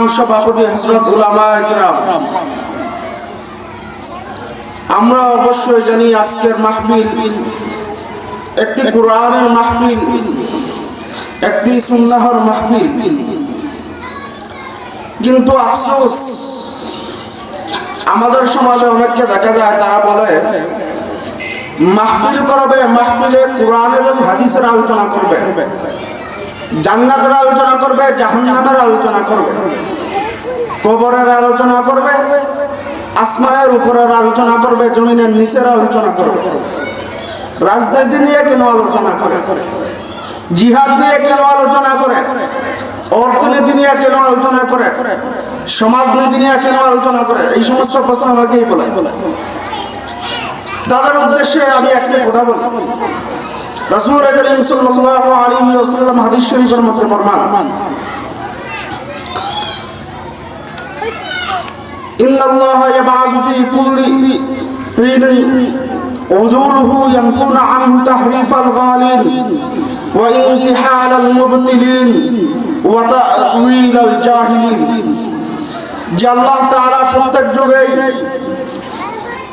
ইমাম সভাপতি হজরত আমরা অবশ্যই জানি আজকের মাহফিল একটি কোরআনের মাহফিল, একটি সুন্নাহর মাহফিল। কিন্তু আফসোস, আমাদের সমাজে অনেককে দেখা যায়, তারা বলে, মাহফিল করবে, মাহফিলে কোরআন এবং হাদিসের আলোচনা করবে। জান্নাতের আলোচনা করবে, জাহান্নামের আলোচনা করবে, কবরের আলোচনা করবে, আসমানের উপরের আলোচনা করবে, জমিনের নিচের আলোচনা করবে। রাজনীতি নিয়ে কেন আলোচনা করে? জিহাদ নিয়ে কেন আলোচনা করে? অর্থনীতি নিয়ে কেন আলোচনা করে? সমাজনীতি নিয়ে কেন আলোচনা করে? এই সমস্ত প্রশ্ন আমাকেই বলে। তাদের উদ্দেশ্যে আমি একটা কথা বলি। رسول الله صلى الله عليه وسلم حدیث شریف میں فرماتے ان الله يبعث في كل حين وجوله ينفون عن تحريف الغالين وانتحال المبطلين وتأويل الجاهلين جل الله تعالى فتجوغي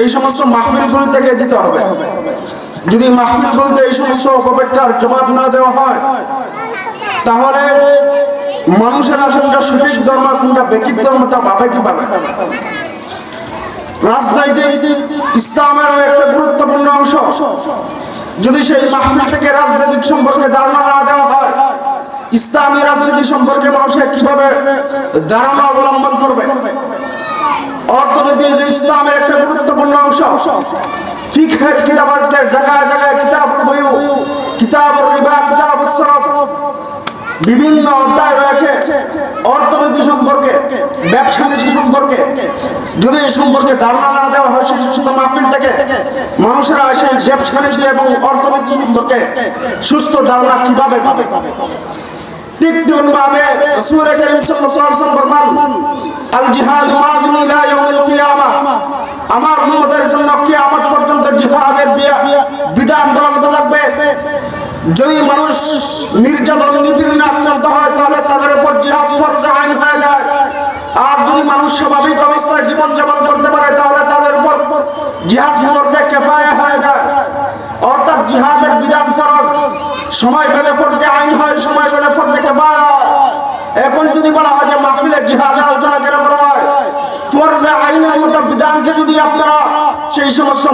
এই সমস্ত মাহফিলগুলি থেকে দিতে হবে। যদি মাহফিলগুলিতে এই সমস্ত অপব্যাখ্যার জবাব না দেওয়া হয়, তাহলে মানুষের আসলে সঠিক ধর্ম কোনটা বেঠিক ধর্ম তা পাবে কি পাবে রাজনৈতিক ইসলামের একটা গুরুত্বপূর্ণ অংশ। যদি সেই মাহফিল থেকে রাজনৈতিক সম্পর্কে ধারণা না দেওয়া হয়, ইসলামী রাজনীতি সম্পর্কে মানুষের কীভাবে ধারণা অবলম্বন করবে? অর্থনীতি ইসলামের একটা গুরুত্বপূর্ণ অংশ, ফিকহের কিতাবের জায়গায় জায়গায় কিতাব বই কিতাব রিবা কিতাব সরফ বিভিন্ন অধ্যায় রয়েছে। অর্থনীতি সম্পর্কে, ব্যবসা নীতি সম্পর্কে, যদি এই সম্পর্কে ধারণা না দেওয়া হয় সুস্থ মাহফিল থেকে মানুষেরা সেই ব্যবসা নীতি এবং অর্থনীতি সম্পর্কে সুস্থ ধারণা কীভাবে পাবে? ঠিক তেমনভাবে রাসূল করিম সাল্লাল্লাহু আলাইহি আল জিহাদ ওয়াজিবুন ইলা ইয়াউমিল কিয়ামাহ আমার উম্মতের জন্য কিয়ামত পর্যন্ত জিহাদের বিধান থাকবে। যদি মানুষ নির্যাতন, নিপীড়নে আক্রান্ত হয়, তাহলে তাদের উপর জিহাদ ফরজ আইন হয়ে যায়। আর যদি মানুষ স্বাভাবিক অবস্থায় জীবন যাপন করতে পারে, তাহলে তাদের উপর জিহাদ ফরজে কেফায়া হয়ে যায়। অর্থাৎ জিহাদের বিধান ফরজ। সময় পেলে ফরজে আইন হয় সময় পেলে ফরজে কেফায়া এখন যদি বলা হয় যে মাহফিলে জিহাদের আলোচনা কেন করা হয় ফরজে আইনের মতো বিধানকে যদি আপনারা সেই সমস্ত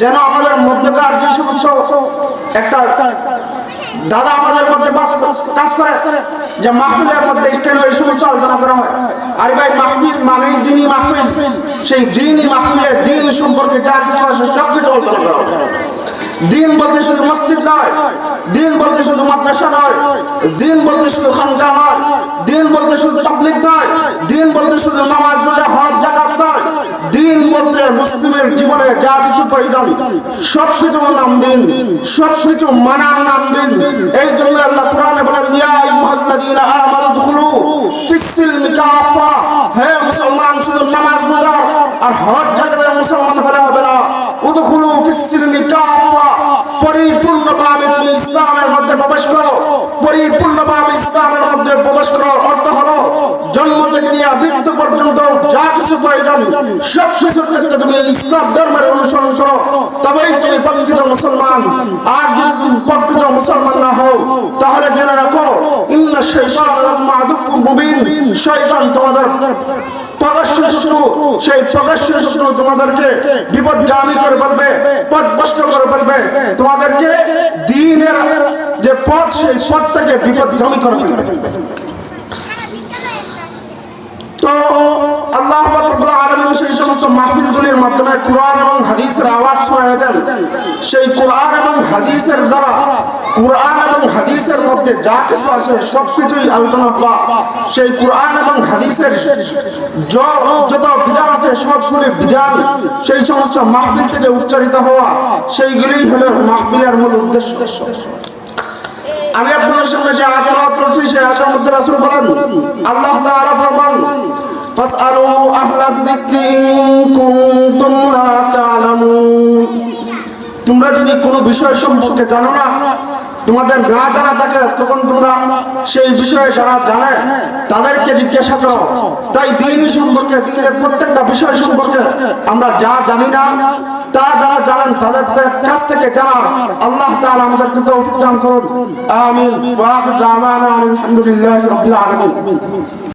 যেন আমাদের মধ্যকার যে সমস্ত একটা দাদা আমাদের মধ্যে বাস কাজ করে, যে মাহফিলের মধ্যে স্টেল এই সমস্ত আলোচনা করা হয়। আর ভাই, মাহফিল মানেই দিনই মাহফিল। সেই দিনই মাহফিলে দিন সম্পর্কে যা কিছু আছে সব কিছু আলোচনা করা হয়। দিন বলতে শুধু মসজিদ নয়, দিন বলতে শুধু মাদ্রাসা নয়, দিন বলতে শুধু খানকা নয়, দিন বলতে শুধু তাবলিগ নয়, দিন বলতে শুধু নামাজ রোজা হজ দিন মুসলিমের জীবনে যা কিছু প্রয়োজন, সব কিছুর নাম দিন, সব কিছু মানার নাম দিন। এই জন্য আল্লাহ কোরআনে বলেন, ইয়া আইয়ুহাল্লাযীনা আমানু দুখুলু কাফা হে মুসলমান, শুধু নামাজ রোজা আর হজ জাকাতের মুসলমান হলে হবে না উদখুলু ফিস-সিলমি কাফা পরিপূর্ণভাবে তুমি ইসলামের মধ্যে প্রবেশ করো। পরিপূর্ণভাবে ইসলামের মধ্যে প্রবেশ করার অর্থ হলো, জন্ম থেকে নিয়ে মৃত্যু পর্যন্ত যা কিছু প্রয়োজন সব কিছুর ক্ষেত্রে তুমি ইসলাম ধর্মের অনুসরণ করো। তবেই তুমি প্রকৃত মুসলমান। আর যদি তুমি প্রকৃত মুসলমান না হও, তাহলে জেনে রাখো, ইন্না শৈতান লাকুম মুবিন। শয়তান তোমাদের প্রকাশ্য শত্রু, সেই প্রকাশ্য শত্রু তোমাদেরকে বিপদগামী করে ফেলবে, পথভ্রষ্ট করে ফেলবে। তোমাদেরকে দিনের যে পথ, সেই পথ থেকে বিপদগামী করে ফেলবে। তো আল্লাহ রাব্বুল আলামিন সেই সমস্ত মাহফিলগুলির মাধ্যমে কোরআন এবং হাদিসের আওয়াজ ছড়িয়ে দেন। সেই কোরআন এবং হাদিসের দ্বারা, কোরআন এবং হাদিসের মধ্যে যা কিছু আছে সব কিছুই আলোচনা করা সেই কোরআন এবং হাদিসের যত বিধান আছে সবগুলি বিধান সেই সমস্ত মাহফিল থেকে উচ্চারিত হওয়া। সেইগুলি হলো মাহফিলের মূল উদ্দেশ্য। আমি আপনাদের সামনে যে আয়াত করছি, সেই আয়াতের মধ্যে রাসূল বলেন, আল্লাহ তাআলা ফরমান তোমরা যদি কোনো বিষয় সম্পর্কে জানো না, তোমাদের না জানা থাকে তখন তোমরা সেই বিষয়ে যারা জানে, তাদেরকে জিজ্ঞাসা করো। তাই দিন সম্পর্কে প্রত্যেকটা বিষয় সম্পর্কে আমরা যা জানি না, তা যারা জানেন তাদের কাছ থেকে জানার আল্লাহ তাআলা আমাদেরকে তৌফিক করুন।